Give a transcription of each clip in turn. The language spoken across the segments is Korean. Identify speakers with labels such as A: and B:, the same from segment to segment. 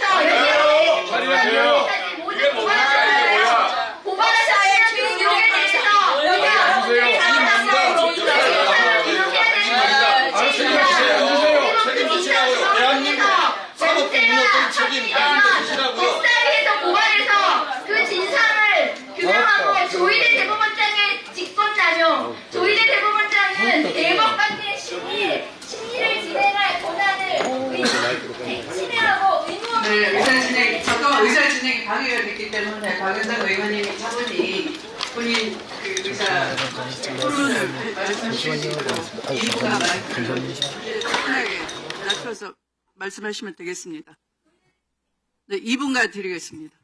A: 잘해요. 이게 뭡니까? 이게 뭐야? 조희대 대법원장은 대법관의 심리, 심리를 진행할 권한을 침해하고 오늘 의사진행, 잠깐만
B: 의사진행이 방해가 됐기 때문에 박은상 의원님이 차분히 본인 그 의사 토론을 말씀하실 수 있도록 일부가 말씀을 낮춰서 말씀하시면 되겠습니다. 네, 2분간 드리겠습니다.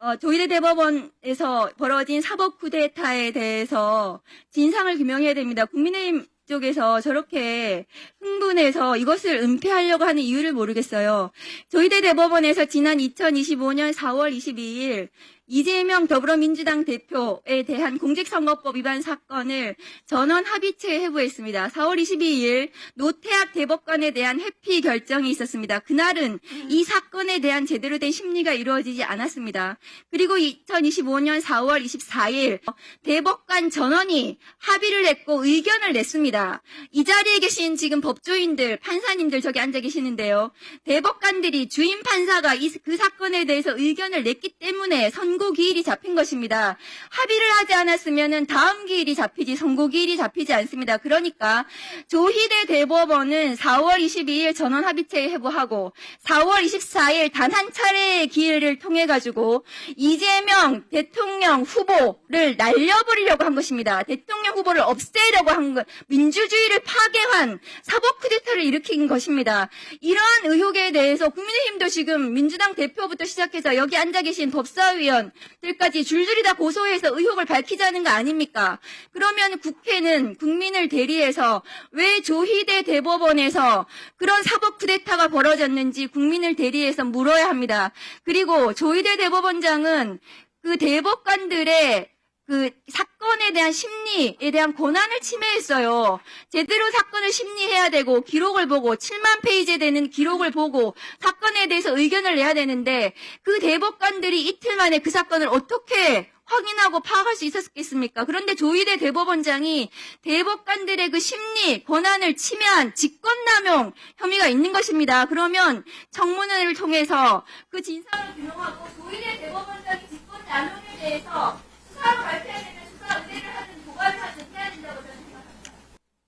A: 어, 조일의 대법원에서 벌어진 사법 쿠데타에 대해서 진상을 규명해야 됩니다. 국민의힘 쪽에서 저렇게 흥분해서 이것을 은폐하려고 하는 이유를 모르겠어요. 조희대 대법원에서 지난 2025년 4월 22일 이재명 더불어민주당 대표에 대한 공직선거법 위반 사건을 전원 합의체 회부했습니다. 4월 22일 노태학 대법관에 대한 회피 결정이 있었습니다. 그날은 이 사건에 대한 제대로 된 심리가 이루어지지 않았습니다. 그리고 2025년 4월 24일 대법관 전원이 합의를 했고 의견을 냈습니다. 이 자리에 계신 지금 법조인들, 판사님들 저기 앉아 계시는데요. 대법관들이 주임 판사가 이, 그 사건에 대해서 의견을 냈기 때문에 선고 기일이 잡힌 것입니다. 합의를 하지 않았으면 다음 기일이 잡히지 선고 기일이 잡히지 않습니다. 그러니까 조희대 대법원은 4월 22일 전원 합의체에 회부하고 4월 24일 단 한 차례의 기회를 통해 가지고 이재명 대통령 후보를 날려버리려고 한 것입니다. 대통령 후보를 없애려고 한 것, 민주주의를 파괴한 사법 쿠데타를 일으킨 것입니다. 이러한 의혹에 대해서 국민의힘도 지금 민주당 대표부터 시작해서 여기 앉아 계신 법사위원 들까지 줄줄이 다 고소해서 의혹을 밝히자는 거 아닙니까? 그러면 국회는 국민을 대리해서 왜 조희대 대법원에서 그런 사법 쿠데타가 벌어졌는지 국민을 대리해서 물어야 합니다. 그리고 조희대 대법원장은 그 대법관들의 그 사건에 대한 심리에 대한 권한을 침해했어요. 제대로 사건을 심리해야 되고 기록을 보고 7만 페이지에 되는 기록을 보고 사건에 대해서 의견을 내야 되는데 그 대법관들이 이틀 만에 그 사건을 어떻게 확인하고 파악할 수 있었겠습니까? 그런데 조희대 대법원장이 대법관들의 그 심리, 권한을 침해한 직권남용 혐의가 있는 것입니다. 그러면 청문회를 통해서 그 진상을 규명하고 조희대 대법원장이 직권남용에 대해서 수사로 발표해야 되면 수사 의뢰를 하든 고발을 하든 해야 된다고 저는 생각합니다.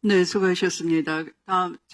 B: 네, 수고하셨습니다. 다음